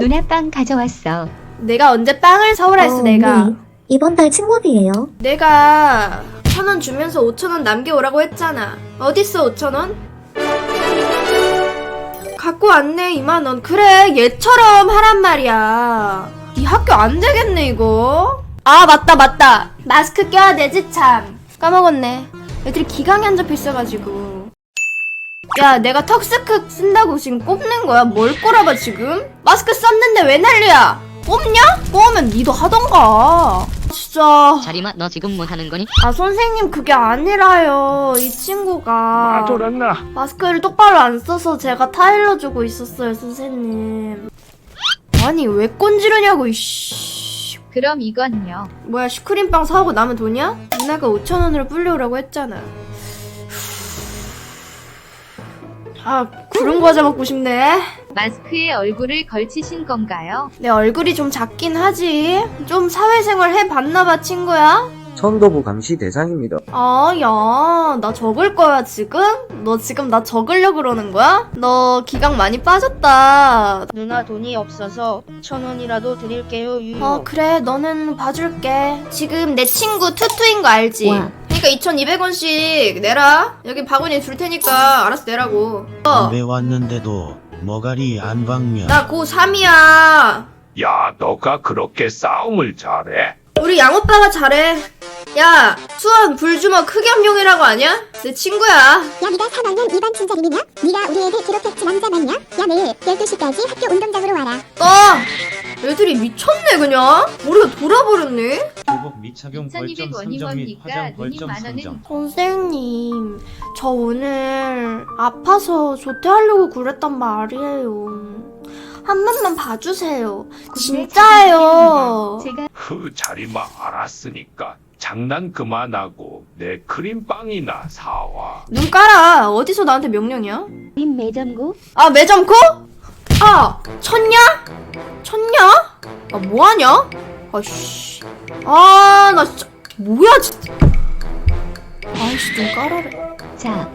누나 빵 가져왔어. 내가 언제 빵을 사오라 했어 어, 내가? 네. 이번 달 친구비예요. 내가 천 원 주면서 오천 원 남겨오라고 했잖아. 어딨어 오천 원? 갖고 왔네 2만 원. 그래 얘처럼 하란 말이야. 이 학교 안 되겠네 이거. 아 맞다 맞다. 마스크 껴야 되지 참. 까먹었네. 애들이 기강이 안 잡혀 있어가지고 야 내가 턱스크 쓴다고 지금 꼽는 거야 뭘 꼬라봐 지금 마스크 썼는데 왜 난리야 꼽냐? 꼽으면 니도 하던가 진짜 자리마 너 지금 뭐 하는 거니? 아 선생님 그게 아니라요 이 친구가 아 돌았나? 마스크를 똑바로 안 써서 제가 타일러 주고 있었어요 선생님 아니 왜 꼰지르냐고 이씨 그럼 이건요. 뭐야 슈크림빵 사오고 남은 돈이야? 누나가 5천원으로 불려오라고 했잖아 아 구름 과자 먹고 싶네 마스크에 얼굴을 걸치신 건가요? 내 얼굴이 좀 작긴 하지 좀 사회생활 해봤나 봐 친구야 천도부 감시 대상입니다. 아, 야, 나 적을 거야, 지금? 너 지금 나 적으려 그러는 거야? 너 기강 많이 빠졌다. 누나 돈이 없어서 천 원이라도 드릴게요 유유. 어, 그래, 너는 봐줄게. 지금 내 친구 투투인 거 알지? 와. 그니까 2,200원씩 내라. 여기 바구니 줄 테니까 알아서 내라고. 어, 담배 왔는데도 머가리 안 박면 나 고3이야. 야 너가 그렇게 싸움을 잘해? 우리 양오빠가 잘해. 야, 수원 불주먹 흑염룡이라고 아냐? 내 친구야. 야 네가 3학년 2반 친자림이냐? 네가 우리 애들 괴롭혔지 남자 맞냐? 야 내일 12시까지 학교 운동장으로 와라 꺼! 애들이 미쳤네 그냥? 머리가 돌아버렸네? 교복 미착용 벌점 2200원이 상정 및 뭡니까? 화장 벌점 만 원은 상정. 선생님 저 오늘 아파서 조퇴하려고 그랬단 말이에요. 한 번만 봐주세요. 진짜예요. 제가 흐 자리마 알았으니까 장난 그만하고 내 크림빵이나 사와. 눈 깔아. 어디서 나한테 명령이야? 림 매점구 아 매점코? 아 쳤냐? 쳤냐? 아 뭐하냐? 아씨 아나 진짜 뭐야 진짜 아이씨 눈 깔아래 자,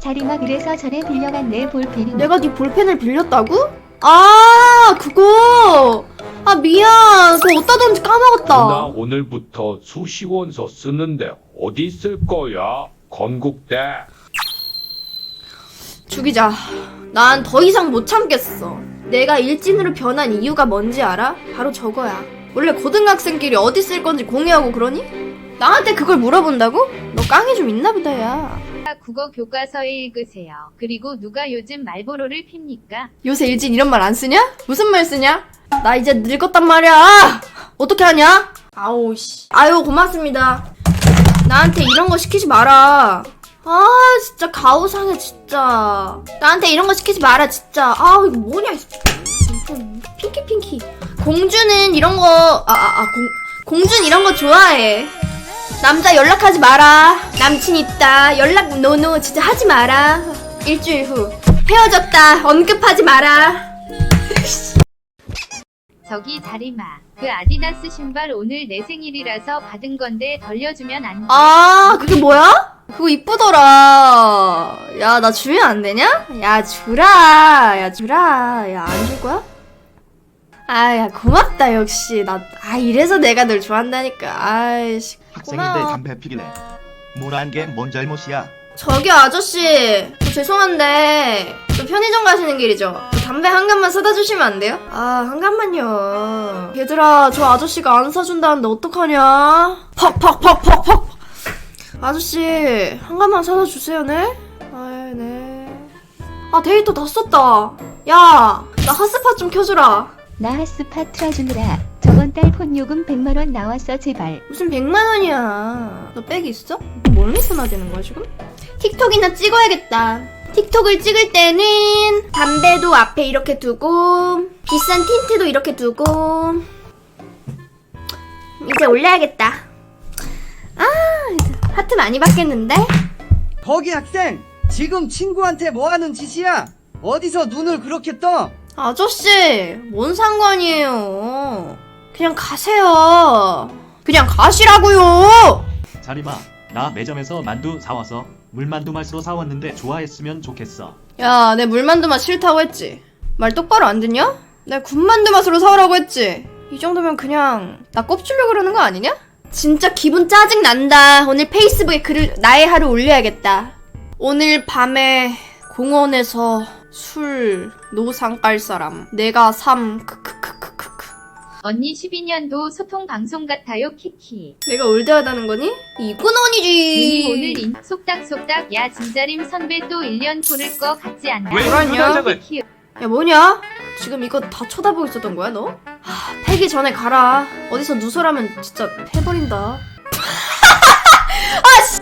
자리마 그래서 전에 빌려간 내 볼펜은 내가 네 볼펜을 빌렸다고? 아 그거 아 미안 그거 어디다 누나 까먹었다 오늘부터 수시원서 쓰는데 어디 쓸 거야? 건국대. 죽이자 난 더 이상 못 참겠어 내가 일진으로 변한 이유가 뭔지 알아? 바로 저거야 원래 고등학생끼리 어디 쓸 건지 공유하고 그러니? 나한테 그걸 물어본다고? 너 깡이 좀 있나 보다 야 국어 교과서에 읽으세요. 그리고 누가 요즘 말보로를 핍니까? 요새 일진 이런 말 안 쓰냐? 무슨 말 쓰냐? 나 이제 늙었단 말이야. 어떻게 하냐? 아우 씨. 아유 고맙습니다. 나한테 이런 거 시키지 마라. 아 진짜 가오상해 진짜. 나한테 이런 거 시키지 마라 진짜. 아 이거 뭐냐? 핑키 핑키. 공주는 이런 거 아 아 아 공 공주는 이런 거 좋아해. 남자 연락하지 마라. 남친 있다. 연락 노노 진짜 하지 마라. 일주일 후 헤어졌다. 언급하지 마라. 저기 자리마. 그 아디다스 신발 오늘 내 생일이라서 받은 건데 돌려주면 안 돼? 아, 그게 뭐야? 그거 이쁘더라. 야, 나 주면 안 되냐? 야, 주라. 야, 주라. 야, 안 줄 거야? 아, 야, 고맙다, 역시. 나, 아, 이래서 내가 널 좋아한다니까. 아이씨. 학생인데 고마워. 담배 피기네. 뭐란 게뭔 잘못이야? 저기요, 아저씨. 저 죄송한데, 저 편의점 가시는 길이죠? 저 담배 한 갑만 사다 주시면 안 돼요? 아, 한 갑만요. 얘들아, 저 아저씨가 안 사준다는데 어떡하냐? 퍽 퍽 퍽 퍽 퍽! 아저씨, 한 갑만 사다 주세요, 네? 아, 네. 아, 데이터 다 썼다. 야, 나 핫스팟 좀 켜주라. 나 핫스팟 틀어주느라 저번 달 폰 요금 100만원 나왔어 제발. 무슨 100만 원이야. 너 백이 있어? 뭘 믿어놔야 되는 거야, 지금? 틱톡이나 찍어야겠다. 틱톡을 찍을 때는 담배도 앞에 이렇게 두고 비싼 틴트도 이렇게 두고 이제 올려야겠다. 아, 하트 많이 받겠는데? 거기 학생! 지금 친구한테 뭐 하는 짓이야? 어디서 눈을 그렇게 떠? 아저씨, 뭔 상관이에요. 그냥 가세요. 그냥 가시라고요. 자리마, 나 매점에서 만두 사와서 물만두 맛으로 사왔는데 좋아했으면 좋겠어. 야, 내 물만두 맛 싫다고 했지. 말 똑바로 안 듣냐? 내가 군만두 맛으로 사오라고 했지? 이 정도면 그냥 나 꼽주려고 그러는 거 아니냐? 진짜 기분 짜증 난다. 오늘 페이스북에 글을 나의 하루 올려야겠다. 오늘 밤에 공원에서 술 노상 깔 사람 내가 삼 크크크크크크 언니 12년도 소통 방송 같아요 키키. 내가 올드하다는 거니? 이건 윤이 오늘 아니지. 인 속닥속닥 야 진짜림 선배 또 1년 보낼 거 같지 않나? 왜 그러냐? 키키. 야 뭐냐? 지금 이거 다 쳐다보고 있었던 거야 너? 하, 패기 전에 가라. 어디서 누설하면 진짜 패버린다. 아 씨.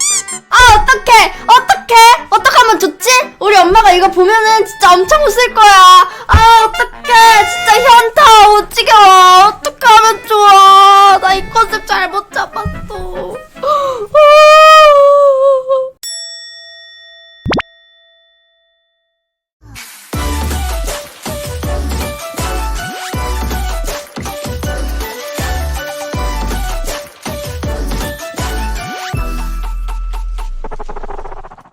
아 어떡해 어떡해 어떡하면 좋지? 우리 엄마가 이거 보면은 진짜 엄청 웃을 거야. 아 어떡해